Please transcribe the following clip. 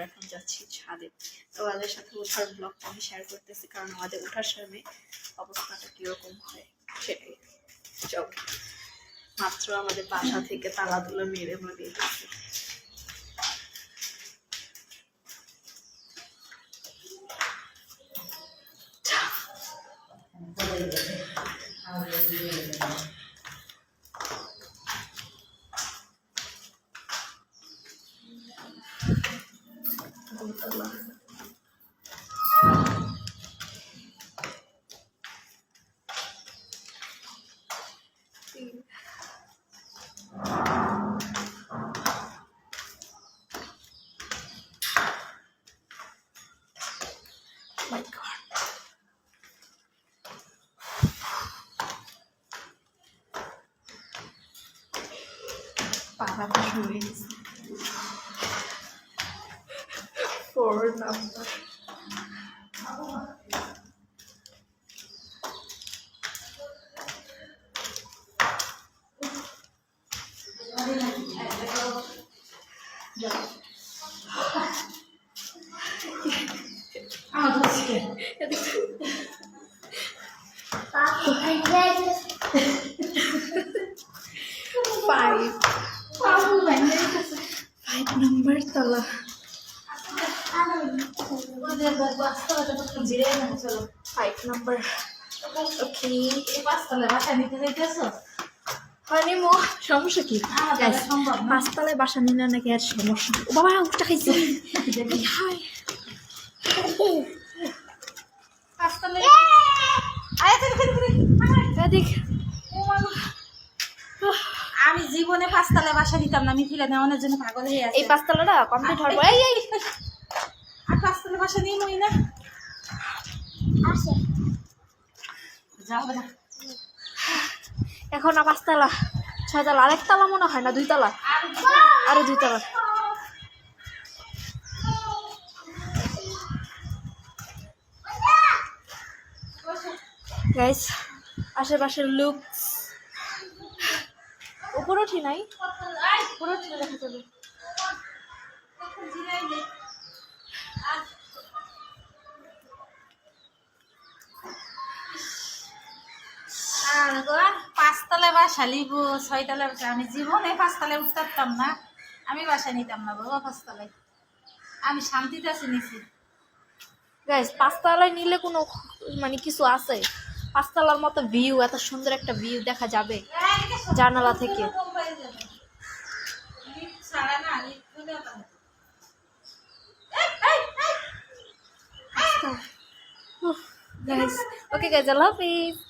আমরা এখন যাচ্ছি ছাদে। তো ওদের সাথে ওঠার ব্লগটা আমি শেয়ার করতেছি, কারণ আমাদের ওঠার সময় অবস্থাটা কীরকম হয় সেটাই। চল। মাত্র আমাদের বাসা থেকে তালাতুলা মেরে আমরা বের হচ্ছি கொடுத்துடலாம் Para, para, five. Five number tala. Five five number তলা ফাইভ নাম্বার ওকে হয়নি মো সমস্যা কি? Guys, পাঁচতলায় বাসা নিলে নাকি আর সমস্যা ও বাবা উঠটা খাইছে। হাই দেখ। আমি জীবনে পাঁচতলায় বাসা নিতাম না আমি ফিরে নেওয়ানোর জন্য পাগল হয়ে আছি। এই পাঁচতলাটা কমপ্লিট হওয়ার পর এই। আর পাঁচতলা বাসা নিয়ে নই না। এখন আর পাঁচতলা ছয়তলা আরেক তলা মনে হয় না দুই তলা আরও দুই তলা গাইস আশেপাশের লুক উপরে উঠি নাই। উপরে উঠি দেখা যাবে। আর পাঁচতলায় বাসা লিব ছয়তলায় বাসা। আমি জীবনে পাঁচতলায় উঠতে পারতাম না। আমি বাসা নিতাম না বাবা পাঁচতলায়। আমি শান্তিতে আছি নিছি। গাইস পাঁচতলায় নিলে কোনো মানে কিছু আছে? পাঁচতলার মতো ভিউ এত সুন্দর একটা ভিউ দেখা যাবে জানালা থেকে। গাইস ওকে গাইস আল্লাহ হাফিজ